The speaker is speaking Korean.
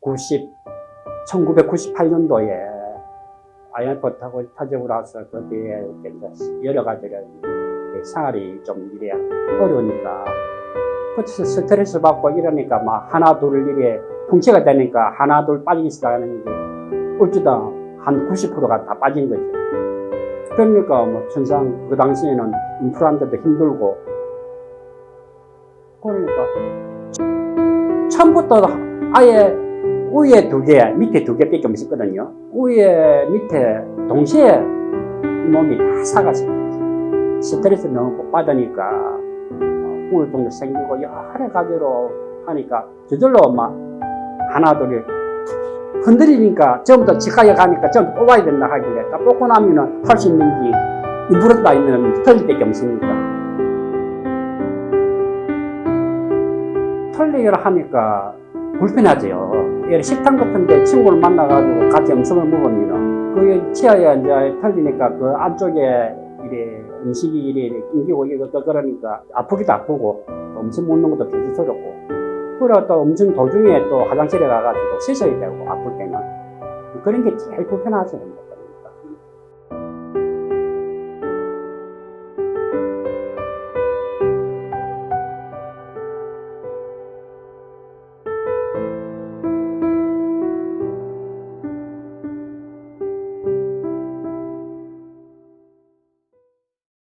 90, 1998년도에 IMF 타고 터지고 나서 그때에 이렇게 이제 여러 이렇게 생활이 좀 이래 어려우니까 그래서 스트레스 받고 이러니까 막 하나 둘 이게 풍치가 되니까 하나 둘 빠지기 시작하는 게 어쩌다 한 90%가 다 빠진 거죠. 그러니까 뭐 천상 그 당시에는 인플라한테도 힘들고 그러니까 처음부터 아예 위에 두 개, 밑에 두 개밖에 없었거든요. 위에, 밑에 동시에 몸이 다 사가지고 스트레스 너무 받으니까 어, 우울증도 생기고 여러 가지로 하니까 저절로 막 하나 둘이 흔들리니까 처음부터 치과에 가니까 처음 뽑아야 된다 하길래 딱 뽑고 나면은 할 수 있는 게 인부르다 있는 털릴 밖에 없으니까 털리기를 하니까 불편하죠. 예를 식당 같은데 친구를 만나가지고 같이 음식을 먹으면 그 치아에 이제 털리니까 그 안쪽에 이래 음식이 이래 끊기고 이거 또 그러니까 아프기도 아프고 또 음식 먹는 것도 부지스럽고. 그리고 또 음식 도중에 또 화장실에 가가지고 씻어야 되고 아플 때는. 그런 게 제일 불편하죠.